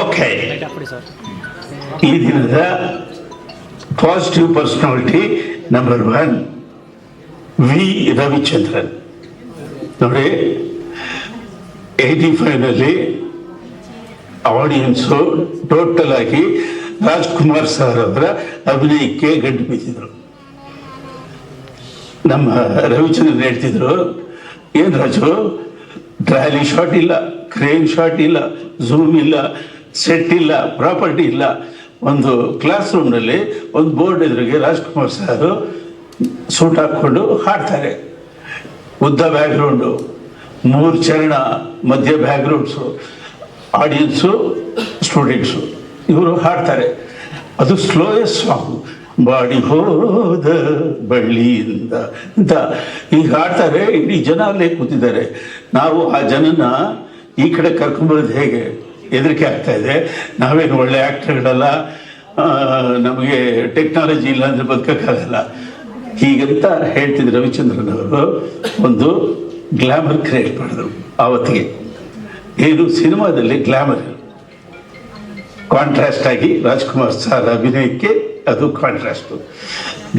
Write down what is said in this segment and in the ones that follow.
Okay ಈ ದಿನದ positive personality number one V Ravichandran ನೋಡಿ ಏಯ್ಟಿ ಫೈವ್ನಲ್ಲಿ ಆಡಿಯನ್ಸು ಟೋಟಲ್ ಆಗಿ ರಾಜ್ಕುಮಾರ್ ಸರ್ ಅವರ ಅಭಿನಯಕ್ಕೆ ಗಂಟು ಬಿದ್ದಿದ್ರು ನಮ್ಮ ರವಿಚಂದ್ರನ್ ಹೇಳ್ತಿದ್ರು, ಏನು ರಾಜು ಟ್ರಾಲಿ ಶಾಟ್ ಇಲ್ಲ ಕ್ರೇನ್ ಶಾಟ್ ಇಲ್ಲ ಝೂಮ್ ಇಲ್ಲ ಸೆಟ್ ಇಲ್ಲ ಪ್ರಾಪರ್ಟಿ ಇಲ್ಲ. ಒಂದು ಕ್ಲಾಸ್ ರೂಮ್ನಲ್ಲಿ ಒಂದು ಬೋರ್ಡ್ ಎದುರಿಗೆ ರಾಜ್ಕುಮಾರ್ ಸರ್ ಸೂಟ್ ಹಾಕ್ಕೊಂಡು ಹಾಡ್ತಾರೆ. ಉದ್ದ ಬ್ಯಾಕ್ಗ್ರೌಂಡು ಮೂರು ಚರಣ, ಮಧ್ಯ ಬ್ಯಾಕ್ಗ್ರೌಂಡ್ಸು ಆಡಿಯನ್ಸು ಸ್ಟೂಡೆಂಟ್ಸು ಇವರು ಹಾಡ್ತಾರೆ. ಅದು ಸ್ಲೋಯೆಸ್ಟ್ ಸಾಂಗ್ ಬಾಡಿ ಹೋದ ಬಳ್ಳಿಯಿಂದ ಅಂತ. ಈಗ ಹಾಡ್ತಾರೆ, ಇಡೀ ಜನ ಅಲ್ಲೇ ಕೂತಿದ್ದಾರೆ. ನಾವು ಆ ಜನನ ಈ ಕಡೆ ಕರ್ಕೊಂಬರೋದು ಹೇಗೆ? ಹೆದರಿಕೆ ಆಗ್ತಾ ಇದೆ. ನಾವೇನು ಒಳ್ಳೆ ಆ್ಯಕ್ಟರ್ಗಳಲ್ಲ ನಮಗೆ ಟೆಕ್ನಾಲಜಿ ಇಲ್ಲ ಅಂದರೆ ಬದುಕೋಕ್ಕಾಗಲ್ಲ. ಹೀಗಂತ ಹೇಳ್ತಿದ್ರು ರವಿಚಂದ್ರನ್ ಅವರು ಒಂದು ಗ್ಲ್ಯಾಮರ್ ಕ್ರಿಯೇಟ್ ಮಾಡಿದ್ರು ಆವತ್ತಿಗೆ. ಏನು ಸಿನಿಮಾದಲ್ಲಿ ಗ್ಲ್ಯಾಮರ್ ಕಾಂಟ್ರಾಸ್ಟ್ ಆಗಿ ರಾಜ್ಕುಮಾರ್ ಸಾರ್ ಅಭಿನಯಕ್ಕೆ ಅದು ಕಾಂಟ್ರಾಸ್ಟು.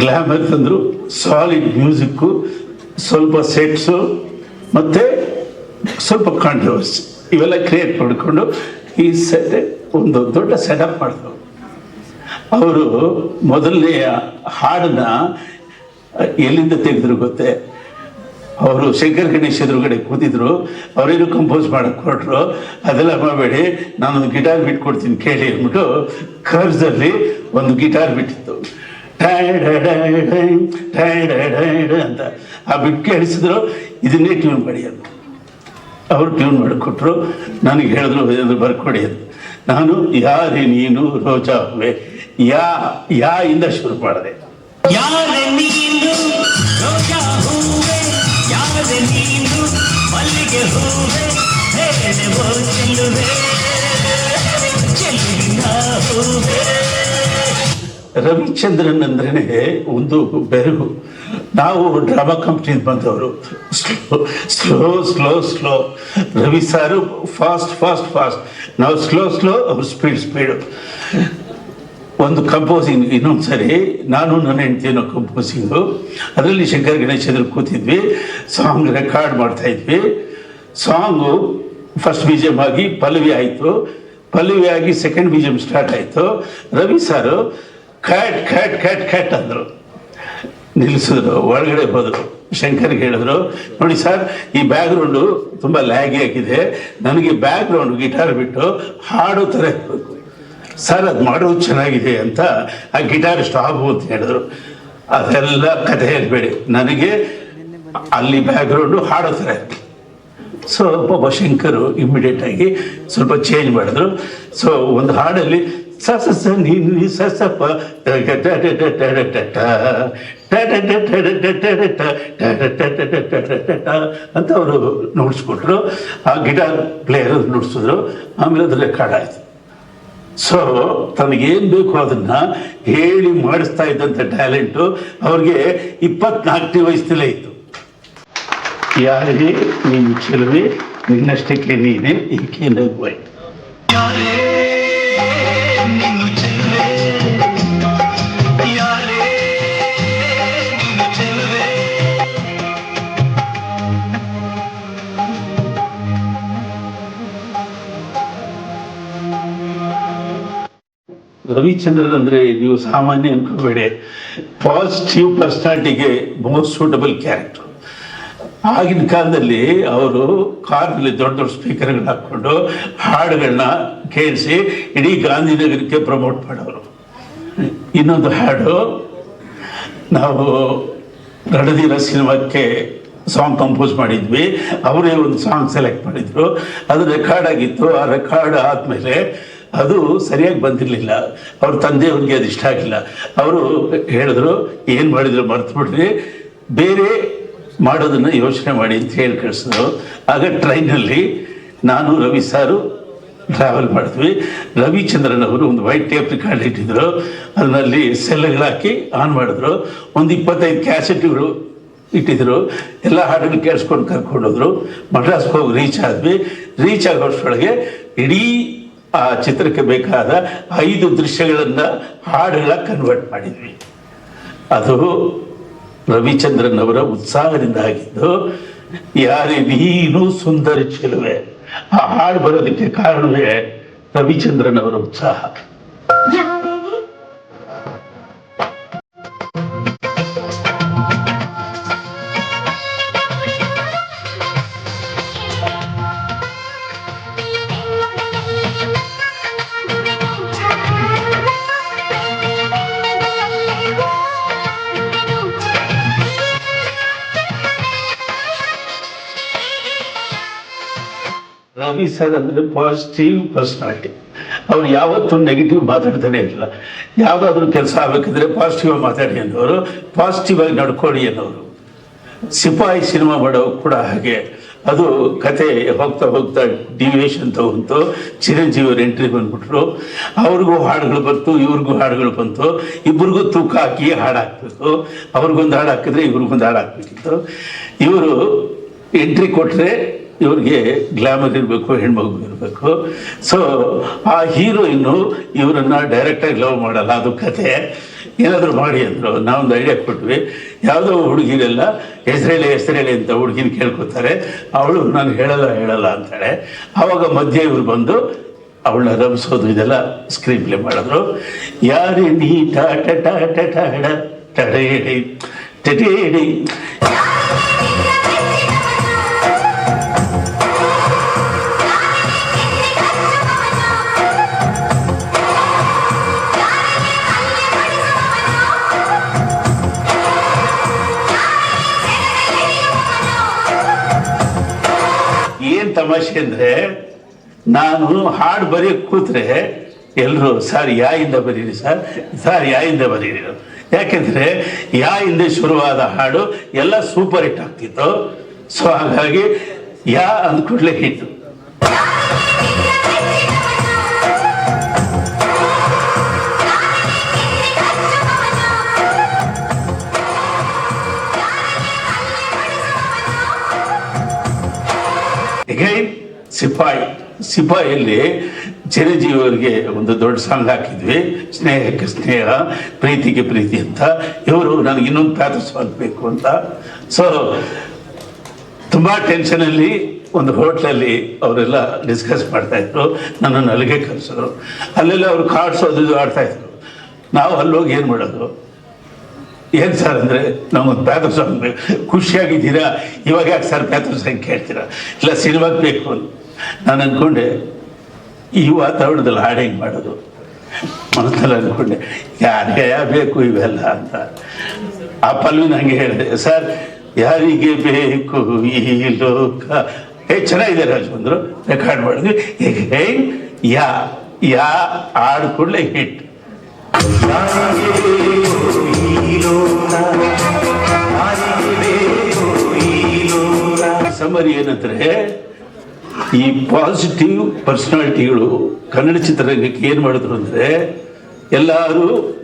ಗ್ಲಾಮರ್ ತಂದರು ಸಾಲಿಡ್ ಮ್ಯೂಸಿಕ್ಕು ಸ್ವಲ್ಪ ಸೆಟ್ಸು, ಮತ್ತು ಸ್ವಲ್ಪ ಕಾಂಟ್ರವರ್ಸಿ ಇವೆಲ್ಲ ಕ್ರಿಯೇಟ್ ಮಾಡಿಕೊಂಡು ಈ ಸೆಟ್ ಒಂದು ದೊಡ್ಡ ಸೆಟಪ್ ಮಾಡಿದ್ರು ಅವರು ಮೊದಲನೆಯ ಹಾಡನ್ನ ಎಲ್ಲಿಂದ ತೆಗೆದ್ರು ಗೊತ್ತೇ? ಅವರು ಶಂಕರ್ ಗಣೇಶ್ ಎದುರುಗಡೆ ಕೂತಿದ್ರು. ಅವರೇನು ಕಂಪೋಸ್ ಮಾಡಕ್ಕೆ ಕೊಟ್ರು ಅದೆಲ್ಲ ಮಾಡಬೇಡಿ, ನಾನೊಂದು ಗಿಟಾರ್ ಬಿಟ್ಕೊಡ್ತೀನಿ ಕೇಳಿ ಅಂದ್ಬಿಟ್ಟು ಕರ್ಸಲ್ಲಿ ಒಂದು ಗಿಟಾರ್ ಬಿಟ್ಟಿತ್ತು ಅಂತ. ಆ ಬಿಟ್ಟು ಕೇಳಿಸಿದ್ರು. ಇದನ್ನೇ ಟ್ಯೂನ್ ಮಾಡಿ ಅಂತ. ಅವರು ಟ್ಯೂನ್ ಮಾಡಿಕೊಟ್ರು. ನನಗೆ ಹೇಳಿದ್ರು, ಇದನ್ನು ಬರ್ಕೊಡಿ ನಾನು, ಯಾರೇ ನೀನು ರೋಜಾ ಯಾ ಯಾ ಇಂದ ಶುರು ಮಾಡಿದೆ. ಯಾರೆ ನೀನು ರೋಜಾ ಹೂವೆ? ಯಾರೆ ನೀನು ಮಲ್ಲಿಗೆ ಹೂವೆ? ಹೇಳುವೋ ಚೆಲ್ಲುವೆ? ಚೆಲ್ಲಿನ ಹೂವೆ? ರವಿಚಂದ್ರನ್ ಅಂದ್ರೆ ಒಂದು ಬೆರಗು. ನಾವು ಡ್ರಾಮಾ ಕಂಪ್ನಿಯಿಂದ ಬಂದವರು. Slow slow slow slow Ravi sir fast fast fast ನಾವು ಸ್ಲೋ ಸ್ಲೋ ಅವ್ರು ಸ್ಪೀಡ್ ಸ್ಪೀಡು ಒಂದು ಕಂಪೋಸಿಂಗ್ ಇನ್ನೊಂದು ಸರಿ ನಾನು, ನನ್ನ ಹೆಂಡ್ತಿನೋ ಕಂಪೋಸಿಂಗು ಅದರಲ್ಲಿ ಶಂಕರ್ ಗಣೇಶ್ ಕೂತಿದ್ವಿ. ಸಾಂಗ್ ರೆಕಾರ್ಡ್ ಮಾಡ್ತಾ ಇದ್ವಿ. ಸಾಂಗು ಫಸ್ಟ್ ಬಿ ಜಿ ಆಗಿ ಪಲ್ಲವಿ ಆಯಿತು. ಪಲ್ಲವಿ ಆಗಿ ಸೆಕೆಂಡ್ ಬಿ ಜಿ ಸ್ಟಾರ್ಟ್ ಆಯಿತು. ರವಿ ಸಾರು ಕ್ಯಾಟ್ ಖಟ್ ಖಟ್ ಖಟ್ ಅಂದರು. ನಿಲ್ಲಿಸಿದ್ರು ಒಳಗಡೆ ಹೋದರು. ಶಂಕರ್ಗೆ ಹೇಳಿದ್ರು, ನೋಡಿ ಸರ್, ಈ ಬ್ಯಾಕ್ಗ್ರೌಂಡು ತುಂಬ ಲ್ಯಾಗಿ ಆಗಿದೆ. ನನಗೆ ಬ್ಯಾಕ್ಗ್ರೌಂಡ್ ಗಿಟಾರ್ ಬಿಟ್ಟು ಹಾಡು ಥರ ಇರಬೇಕು ಸರ್, ಅದು ಮಾಡೋದು ಚೆನ್ನಾಗಿದೆ ಅಂತ ಆ ಗಿಟಾರ್ ಸ್ಟಾಪ್ ಅಂತ ಹೇಳಿದ್ರು. ಅದೆಲ್ಲ ಕಥೆ ಹೇಳ್ಬೇಡಿ. ನನಗೆ ಅಲ್ಲಿ ಬ್ಯಾಕ್ಗ್ರೌಂಡು ಹಾಡೋ ಥರ ಇತ್ತು ಸೊ, ಪಾಪ ಶಂಕರು ಇಮ್ಮಿಡಿಯೇಟ್ ಆಗಿ ಸ್ವಲ್ಪ ಚೇಂಜ್ ಮಾಡಿದ್ರು. ಸೊ, ಒಂದು ಹಾಡಲ್ಲಿ ಸಸಸ ನಿನ್ನಿ ಸಸಪ ಟಗ ಅಂತ ಅವರು ನುಡಿಸ್ಕೊಟ್ರು ಆ ಗಿಟಾರ್ ಪ್ಲೇಯರ್ ನುಡಿಸಿದ್ರು ಆಮೇಲೆ ಅದು ರೆಕಾರ್ಡ್ ಆಯಿತು ಸೊ ತನಗೇನು ಬೇಕು ಅದನ್ನ ಹೇಳಿ ಮಾಡಿಸ್ತಾ ಇದ್ದಂಥ ಟ್ಯಾಲೆಂಟು ಅವ್ರಿಗೆ ಇಪ್ಪತ್ನಾಲ್ಕನೇ ವಯಸ್ಸಿನಲ್ಲೇ ಇತ್ತು ಯಾರಿಗೆ ನೀನು ಚೆಲುವೆ ನಿನ್ನಷ್ಟಕ್ಕೆ ನೀನೇ ಈಕೆ ನಗುವೆ ರವಿಚಂದ್ರನ್ ಅಂದ್ರೆ ನೀವು ಸಾಮಾನ್ಯ ಅನ್ಕೋಬೇಡಿ. ಪಾಸಿಟಿವ್ ಪರ್ಸನಾಲಿಟಿಗೆ ಮೋಸ್ಟ್ ಸೂಟಬಲ್ ಕ್ಯಾರೆಕ್ಟರ್ ಆಗಿನ ಕಾಲದಲ್ಲಿ ಅವರು ಕಾರ್ನಲ್ಲಿ ದೊಡ್ಡ ದೊಡ್ಡ ಸ್ಪೀಕರ್ಗಳು ಹಾಕ್ಕೊಂಡು ಹಾಡುಗಳನ್ನ ಕೇಳಿಸಿ ಇಡೀ ಗಾಂಧಿನಗರಕ್ಕೆ ಪ್ರಮೋಟ್ ಮಾಡೋರು. ಇನ್ನೊಂದು ಹಾಡು, ನಾವು ರಣಧೀರ ಸಿನಿಮಾಕ್ಕೆ ಸಾಂಗ್ ಕಂಪೋಸ್ ಮಾಡಿದ್ವಿ. ಅವರೇ ಒಂದು ಸಾಂಗ್ ಸೆಲೆಕ್ಟ್ ಮಾಡಿದ್ರು. ಅದು ರೆಕಾರ್ಡ್ ಆಗಿತ್ತು. ಆ ರೆಕಾರ್ಡ್ ಆದಮೇಲೆ ಅದು ಸರಿಯಾಗಿ ಬಂದಿರಲಿಲ್ಲ. ಅವ್ರ ತಂದೆಯವ್ರಿಗೆ ಅದು ಇಷ್ಟ ಆಗಿಲ್ಲ. ಅವರು ಹೇಳಿದ್ರು, ಏನು ಮಾಡಿದ್ರು ಮರ್ತು ಬಿಡ್ರಿ. ಬೇರೆ ಮಾಡೋದನ್ನು ಯೋಚನೆ ಮಾಡಿ ಅಂತ ಹೇಳಿ ಕಳಿಸಿದ್ರು. ಆಗ ಟ್ರೈನಲ್ಲಿ ನಾನು, ರವಿ ಸಾರು ಟ್ರಾವೆಲ್ ಮಾಡಿದ್ವಿ. ರವಿಚಂದ್ರನ್ ಅವರು ಒಂದು ವೈಟ್ ಟೇಪ್ ರಿಕಾರ್ಡ್ ಇಟ್ಟಿದ್ರು. ಅದರಲ್ಲಿ ಸೆಲ್ಗಳು ಹಾಕಿ ಆನ್ ಮಾಡಿದ್ರು. ಒಂದು ಇಪ್ಪತ್ತೈದು ಕ್ಯಾಸೆಟ್ಗಳು ಇಟ್ಟಿದ್ರು. ಎಲ್ಲ ಹಾಡನ್ನು ಕೇಳಿಸ್ಕೊಂಡು ಕರ್ಕೊಂಡು ಹೋದ್ರು ಮಡ್ರಾಸ್ಗೆ ಹೋಗಿ ರೀಚ್ ಆದ್ವಿ. ರೀಚ್ ಆಗೋಷ್ಟೊಳಗೆ ಇಡೀ ಆ ಚಿತ್ರಕ್ಕೆ ಬೇಕಾದ ಐದು ದೃಶ್ಯಗಳನ್ನ ಹಾಡುಗಳ ಕನ್ವರ್ಟ್ ಮಾಡಿದ್ವಿ. ಅದು ರವಿಚಂದ್ರನ್ ಅವರ ಉತ್ಸಾಹದಿಂದ ಆಗಿದ್ದು, ಯಾರೇ ನೀನು ಸುಂದರ ಚೆಲುವೆ, ಆ ಹಾಡು ಬರೋದಕ್ಕೆ ಕಾರಣವೇ ರವಿಚಂದ್ರನ್ ಅವರ ಉತ್ಸಾಹ ರವಿ ಸರ್ ಅಂದ್ರೆ ಪಾಸಿಟಿವ್ ಪರ್ಸ್ನಾಲಿಟಿ ಅವ್ರು ಯಾವತ್ತೂ ನೆಗೆಟಿವ್ ಮಾತಾಡ್ತಾನೆ ಇಲ್ಲ. ಯಾವುದಾದ್ರೂ ಕೆಲಸ ಆಗ್ಬೇಕಿದ್ರೆ ಪಾಸಿಟಿವ್ ಆಗಿ ಮಾತಾಡಿ ಅನ್ನೋರು ಪಾಸಿಟಿವ್ ಆಗಿ ನಡ್ಕೊಳ್ಳಿ ಅನ್ನೋರು. ಸಿಪಾಯಿ ಸಿನಿಮಾ ಮಾಡೋ ಕೂಡ ಹಾಗೆ. ಅದು ಕತೆ ಹೋಗ್ತಾ ಹೋಗ್ತಾ ಡಿವಿಯೇಷನ್ ತಗೊಂತು ಚಿರಂಜೀವಿ ಎಂಟ್ರಿ ಬಂದ್ಬಿಟ್ರು. ಅವ್ರಿಗೂ ಹಾಡುಗಳು ಬಂತು, ಇವ್ರಿಗೂ ಹಾಡುಗಳು ಬಂತು. ಇಬ್ರಿಗೂ ತೂಕ ಹಾಕಿ ಹಾಡು ಹಾಕ್ಬೇಕು ಅವ್ರಿಗೊಂದು ಹಾಡು ಹಾಕಿದ್ರೆ ಇವ್ರಿಗೊಂದು ಹಾಡು ಹಾಕ್ಬೇಕಿತ್ತು. ಇವರು ಎಂಟ್ರಿ ಕೊಟ್ಟರೆ ಇವ್ರಿಗೆ ಗ್ಲಾಮರ್ ಇರಬೇಕು ಹೆಣ್ಮಗು ಇರಬೇಕು ಸೊ ಆ ಹೀರೋಯಿನ್ನು ಇವರನ್ನ ಡೈರೆಕ್ಟಾಗಿ ಲವ್ ಮಾಡಲ್ಲ ಅದು ಕತೆ ಏನಾದರೂ ಮಾಡಿ ಅಂದರು ನಾವೊಂದು ಐಡಿಯಾ ಕೊಟ್ವಿ ಯಾವುದೋ ಹುಡುಗಿರೆಲ್ಲ ಹೆಸರೇಳಿ ಹೆಸರೇಳಿ ಅಂತ ಹುಡುಗಿನ ಕೇಳ್ಕೊತಾರೆ ಅವಳು ನಾನು ಹೇಳಲ್ಲ ಹೇಳಲ್ಲ ಅಂತಾಳೆ ಆವಾಗ ಮಧ್ಯೆ ಇವ್ರು ಬಂದು ಅವಳನ್ನ ರಮಿಸೋದು ಇದೆಲ್ಲ ಸ್ಕ್ರೀನ್ ಪ್ಲೇ ಮಾಡಿದ್ರು ಯಾರೇ ನೀ ಟಾಟ ಟಾಟ ಟಾಡ ಟಡೇಡಿ ಟಡೇಡಿ ತಮಾಷೆ ಅಂದ್ರೆ ನಾನು ಹಾಡು ಬರೀ ಕೂತ್ರೆ ಎಲ್ಲರೂ ಸರ್ ಯಾಯಿಂದ ಬರೀರಿ, ಸರ್? ಸರ್ ಯಾಯಿಂದ ಬರೀರಿ? ಯಾಕೆಂದ್ರೆ, ಯಾ ಇಂದ ಶುರುವಾದ ಹಾಡು ಎಲ್ಲ ಸೂಪರ್ ಹಿಟ್ ಆಗ್ತಿತ್ತು. ಸೊ ಹಾಗಾಗಿ, ಯಾ ಅಂದ್ಕೊಡ್ಲೇ ಹಿಟ್ಟು ಸಿಪಾಯಿ, ಸಿಪಾಯಿಯಲ್ಲಿ ಚಿರಂಜೀವಿಯವರಿಗೆ ಒಂದು ದೊಡ್ಡ ಸಾಂಗ್ ಹಾಕಿದ್ವಿ, ಸ್ನೇಹಕ್ಕೆ ಸ್ನೇಹ, ಪ್ರೀತಿಗೆ ಪ್ರೀತಿ ಅಂತ. ಇವರು ನನಗೆ ಇನ್ನೊಂದು ಪ್ಯಾಥ ಸಾಂಗ್ ಬೇಕು ಅಂತ. ಸೊ ತುಂಬ ಟೆನ್ಷನಲ್ಲಿ ಒಂದು ಹೋಟ್ಲಲ್ಲಿ ಅವರೆಲ್ಲ ಡಿಸ್ಕಸ್ ಮಾಡ್ತಾ ಇದ್ರು. ನನ್ನನ್ನು ಅಲ್ಲಿಗೆ ಕರೆಸಿದ್ರು. ಅಲ್ಲೆಲ್ಲ ಅವರು ಕಾರ್ಡ್ಸ್ ಅದು ಇದು ಆಡ್ತಾ ಇದ್ರು. ನಾವು ಅಲ್ಲೋಗಿ ಏನು ಮಾಡೋದು? ಏನು ಸರ್ ಅಂದರೆ ನಮಗೊಂದು ಪ್ಯಾಥೋ ಸಾಂಗ್ ಖುಷಿಯಾಗಿದ್ದೀರಾ? ಇವಾಗ ಯಾಕೆ ಸರ್ ಪ್ಯಾಥೋ ಸಾಂಗ್ ಕೇಳ್ತೀರಾ? ಇಲ್ಲ ಸಿನಿಮಾಗೆ ಬೇಕು ನಾನು ಅಂದ್ಕೊಂಡೆ ಈ ವಾತಾವರಣದಲ್ಲಿ ಹಾಡು ಹೆಂಗೆ ಮಾಡೋದು? ಮನಸ್ಸಲ್ಲಿ ಅಂದ್ಕೊಂಡೆ ಯಾರಿಗೆ ಬೇಕು ಇವೆಲ್ಲ ಅಂತ. ಆ ಪಲ್ವಿನ ಹಂಗೆ ಹೇಳಿದೆ, ಸರ್, ಯಾರಿಗೆ ಬೇಕು ಈ ಲೋಕ? ಏ, ಚೆನ್ನಾಗಿದೆ ರಾಜವಂದ್ರು ರೆಕಾರ್ಡ್ ಮಾಡಿದ್ವಿ. ಹೇ, ಯಾ ಯಾ ಕೂಡಲೇ ಹಿಟ್. ಸಮರಿ ಏನಂದ್ರೆ ಈ ಪಾಸಿಟಿವ್ ಪರ್ಸನಾಲಿಟಿಗಳು ಕನ್ನಡ ಚಿತ್ರರಂಗಕ್ಕೆ ಏನು ಮಾಡಿದ್ರು ಅಂದ್ರೆ, ಎಲ್ಲರೂ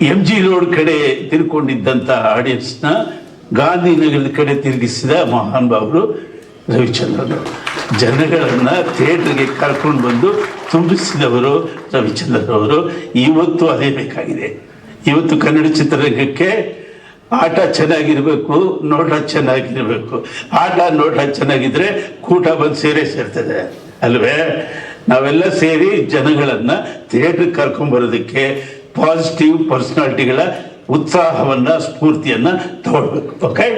ಎಂ ಜಿ ರೋಡ್ ಕಡೆ ತಿರ್ಕೊಂಡಿದ್ದಂಥ ಆಡಿಯನ್ಸ್ನ ಗಾಂಧಿನಗರದ ಕಡೆ ತಿರುಗಿಸಿದ ಮಹಾನ್ ಬಾಬರು ರವಿಚಂದ್ರನ್. ಜನಗಳನ್ನ ಥಿಯೇಟರ್ಗೆ ಕರ್ಕೊಂಡು ಬಂದು ತುಂಬಿಸಿದವರು ರವಿಚಂದ್ರನ್ ಅವರು. ಇವತ್ತು ಅದೇ ಬೇಕಾಗಿದೆ. ಇವತ್ತು ಕನ್ನಡ ಚಿತ್ರರಂಗಕ್ಕೆ ಆಟ ಚೆನ್ನಾಗಿರ್ಬೇಕು ನೋಟ ಚೆನ್ನಾಗಿರ್ಬೇಕು. ಆಟ ನೋಟ ಚೆನ್ನಾಗಿದ್ರೆ ಕೂಟ ಬಂದು ಸೇರೇ ಸೇರ್ತದೆ, ಅಲ್ವೇ? ನಾವೆಲ್ಲ ಸೇರಿ ಜನಗಳನ್ನ ಥಿಯೇಟರ್ ಕರ್ಕೊಂಬರೋದಕ್ಕೆ ಪಾಸಿಟಿವ್ ಪರ್ಸನಾಲಿಟಿಗಳ ಉತ್ಸಾಹವನ್ನ, ಸ್ಫೂರ್ತಿಯನ್ನ ತಗೊಳ್ಬೇಕು. ಓಕೆ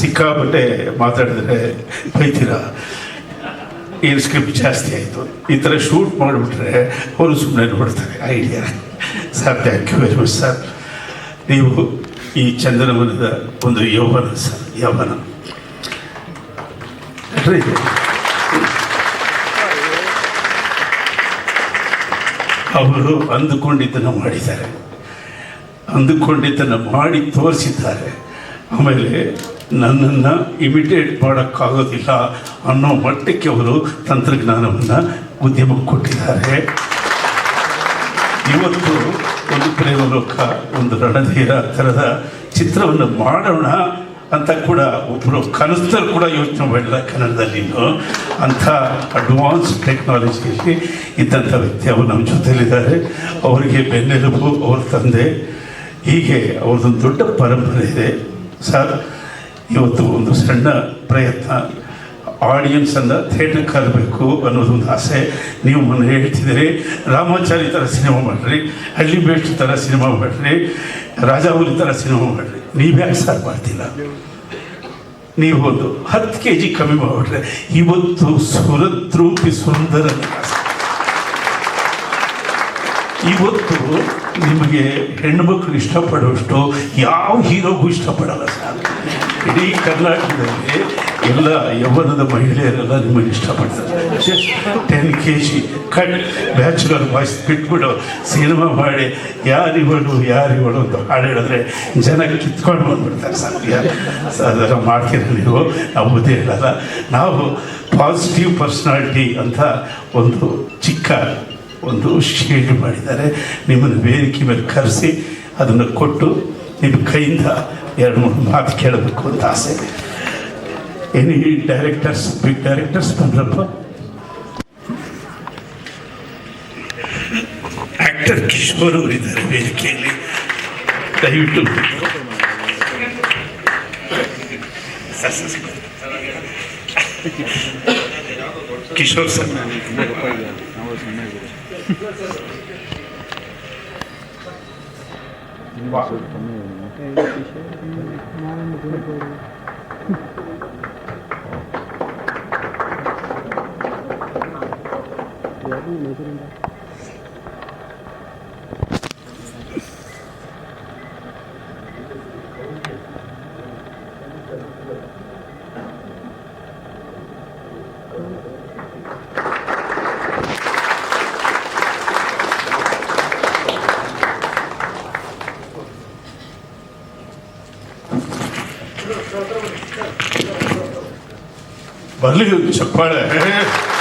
ಸಿಕ್ಕಾಪಟ್ಟೆ ಮಾತಾಡಿದ್ರೆ ಬೈತೀರಾ? ಏನು ಸ್ಕ್ರಿಪ್ಟ್ ಜಾಸ್ತಿ ಆಯಿತು? ಈ ಥರ ಶೂಟ್ ಮಾಡಿಬಿಟ್ರೆ ಅವರು ಸುಮ್ಮನೆ ನೋಡ್ತಾರೆ idea sir thank you very much sir ನೀವು ಈ ಚಂದನವನದ ಒಂದು ಯೌವನ ಸರ್ ಯೌವನ. ಅವರು ಅಂದುಕೊಂಡಿದ್ದನ್ನು ಮಾಡಿದ್ದಾರೆ. ಅಂದುಕೊಂಡಿದ್ದನ್ನು ಮಾಡಿ ತೋರಿಸಿದ್ದಾರೆ. ಆಮೇಲೆ ನನ್ನನ್ನು ಇಮಿಟೇಟ್ ಮಾಡೋಕ್ಕಾಗೋದಿಲ್ಲ ಅನ್ನೋ ಮಟ್ಟಕ್ಕೆ ಅವರು ತಂತ್ರಜ್ಞಾನವನ್ನು ಉದ್ಯಮಕ್ಕೆ ಕೊಟ್ಟಿದ್ದಾರೆ. ಇವತ್ತು ಒಂದು ಪ್ರೇಮಲೋಕ ಒಂದು ರಣಧೀರ ಥರದ ಚಿತ್ರವನ್ನು ಮಾಡೋಣ ಅಂತ ಕೂಡ ಒಬ್ಬರು ಕನಸ್ತರು ಕೂಡ ಯೋಚನೆ ಮಾಡಿಲ್ಲ ಕನ್ನಡದಲ್ಲಿ ಅಂಥ ಅಡ್ವಾನ್ಸ್ ಟೆಕ್ನಾಲಜಿಯಲ್ಲಿ ಇದ್ದಂಥ ವ್ಯಕ್ತಿ ಅವರು ನಮ್ಮ ಜೊತೆಯಲ್ಲಿದ್ದಾರೆ. ಅವರಿಗೆ ಬೆನ್ನೆಲುಬು, ಅವ್ರ ತಂದೆ. ಹೀಗೆ ಅವ್ರದ್ದೊಂದು ದೊಡ್ಡ ಪರಂಪರೆ ಇದೆ. ಸರ್ ಇವತ್ತು ಒಂದು ಸಣ್ಣ ಪ್ರಯತ್ನ. ಆಡಿಯನ್ಸನ್ನು ಥಿಯೇಟ್ರಿಗೆ ಕರಬೇಕು ಅನ್ನೋದೊಂದು ಆಸೆ. ನೀವು ಮೊನ್ನೆ ಹೇಳ್ತಿದ್ದೀರಿ, ರಾಮಾಚಾರಿ ಥರ ಸಿನಿಮಾ ಮಾಡಿರಿ ಹಳ್ಳಿ ಬೇಸ್ಟ್ ಥರ ಸಿನಿಮಾ ಮಾಡಿರಿ ರಾಜಾಹುಲಿ ಥರ ಸಿನಿಮಾ ಮಾಡಿರಿ. ನೀವ್ಯಾಕೆ ಸರ್ ಮಾಡ್ತಿಲ್ಲ? ನೀವು ಒಂದು ಹತ್ತು ಕೆ ಜಿ ಕಮ್ಮಿ ಮಾಡಿಬಿಟ್ರೆ ಇವತ್ತು ಸುರದ್ರೂಪಿ ಸುಂದರ ಇವತ್ತು ನಿಮಗೆ ಹೆಣ್ಣುಮಕ್ಳು ಇಷ್ಟಪಡುವಷ್ಟು ಯಾವ ಹೀರೋಗೂ ಇಷ್ಟಪಡಲ್ಲ ಸರ್ ಇಡೀ ಕರ್ನಾಟಕದಲ್ಲಿ ಎಲ್ಲ ಯೌವನದ ಮಹಿಳೆಯರೆಲ್ಲ ನಿಮಗೆ ಇಷ್ಟಪಡ್ತಾರೆ. Ten K G cut bachelor voice ಬಿಟ್ಬಿಡು ಸಿನಿಮಾ ಮಾಡಿ, ಯಾರಿವಳು ಯಾರಿವಳು ಅಂತ ಹಾಡು ಹೇಳಿದ್ರೆ ಜನ ಕಿತ್ಕೊಂಡು ಬಂದ್ಬಿಡ್ತಾರೆ ಸರ್ ಅದರ ಮಾಡ್ತೀರ ನೀವು? ನಾವು ಬುದ್ಧಿ ಹೇಳಲ್ಲ ನಾವು ಪಾಸಿಟಿವ್ ಪರ್ಸ್ನಾಲಿಟಿ ಅಂತ ಒಂದು ಚಿಕ್ಕ ಒಂದು ಶೇಡ್ ಮಾಡಿದ್ದಾರೆ. ನಿಮ್ಮನ್ನು ವೇದಿಕೆ ಮೇಲೆ ಕರೆಸಿ, ಅದನ್ನು ಕೊಟ್ಟು ನಿಮ್ಮ ಕೈಯಿಂದ ಎರಡು ಮೂರು ಮಾತು ಕೇಳಬೇಕು ಅಂತ ಆಸೆ. ಎನಿ ಡೈರೆಕ್ಟರ್ಸ್ ಬಿಗ್ ಡೈರೆಕ್ಟರ್ಸ್ ಬಂದ್ರಪ್ಪ ಆಕ್ಟರ್ ಕಿಶೋರ್ ಅವರಿದ್ದಾರೆ ವೇದಿಕೆಯಲ್ಲಿ. ದಯವಿಟ್ಟು Kishore sir, sir. Kishore sir ಬರ್ಲಿ ಚಪ್ಪಾಳೆ.